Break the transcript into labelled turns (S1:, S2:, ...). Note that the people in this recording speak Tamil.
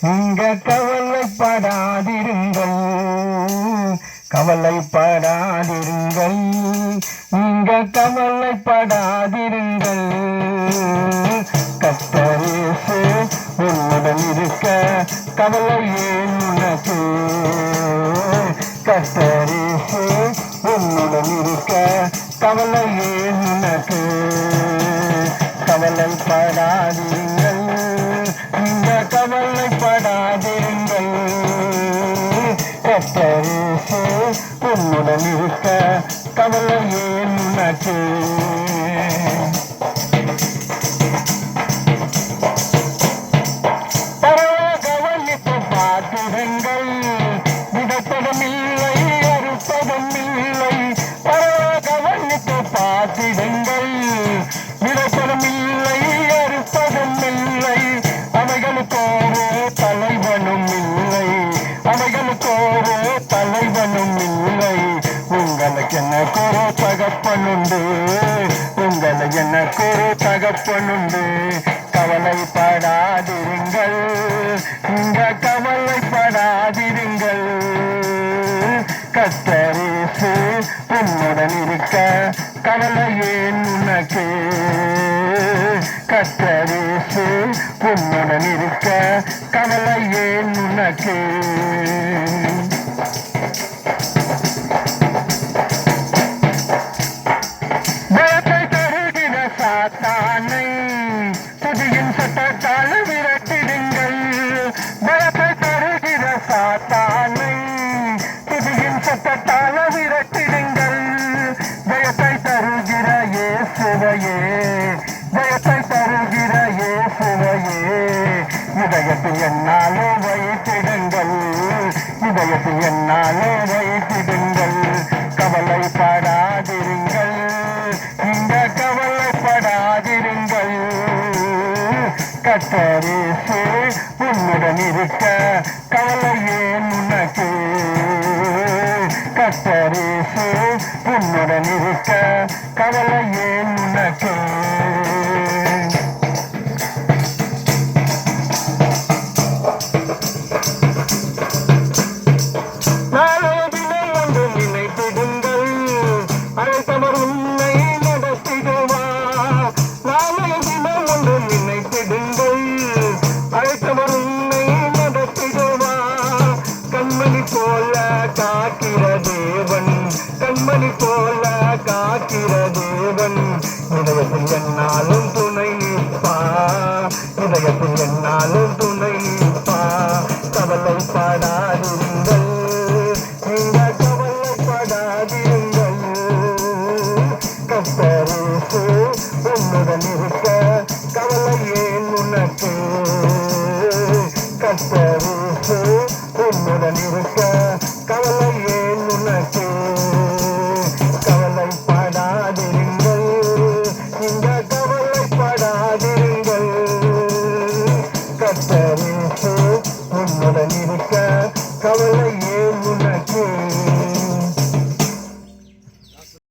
S1: நீங்க கவலைப்படாதிருங்கள். கவலைப்படாதிருங்கள் நீங்க கவலைப்படாதிருங்கள் கத்தரேசு உன்னுடன் இருக்க கவலை ஏன் உனக்கு. கத்தரேசு உன்னுடன் இருக்க கவலை ஏன் உனக்கு. கவலைப்படாதீர்கள் இந்த கவலைப்படாதீர்கள் உன்னுடன் இருக்க கவலை ஏன் கவனித்து பார்த்திருங்கள். விடப்பதும் இல்லை அறுப்பதும் இல்லை. பரவ கவனித்து பார்த்திருங்கள். தகப்பனுண்டு. உங்களை எனக்கு ஒரு தகப்பனுண்டு. கவலைப்படாதிருங்கள். இந்த கவலைப்படாதிருங்கள். கத்தரிசு உன்னுடன் இருக்க கவலை ஏன் உனக்கு. கத்தரிசு உன்னுடன் இருக்க கவலை ஏன் உனக்கு. துதியின் விரட்டிடுங்கள் பலத்தை தருகிற சாத்தானை. புதியின் சட்டத்தால் விரட்டிடுங்கள். ஜெயத்தை தருகிற ஏ சுவையே ஜெயத்தை தருகிற ஏ சுவையே இதயத்தில் என்னாலே வைத்திடுங்கள். இதயத்தில் என்னாலே கத்தரேசு உன்னுடன் இருக்க கவலையே உனக்கு கத்தரேசு உன்னுடன் இருக்க கவலையே உனக்கு. காக்கிற தேவன் கண்மணி போல காக்கிற தேவன் இதயத்தில் என்னாலும் துணை நிற்பா இதயத்தில் என்னாலும் துணை நிற்பா. கவலைப்படாதிருங்கள் நீங்க கவலைப்படாதிருங்கள். கத்தரேசு உன்னுடன் இருக்க கவலை ஏன் உனக்கு. கத்தரேசு உன்னுடன் இருக்க கவலை உன்னுடன் இருக்க கவலை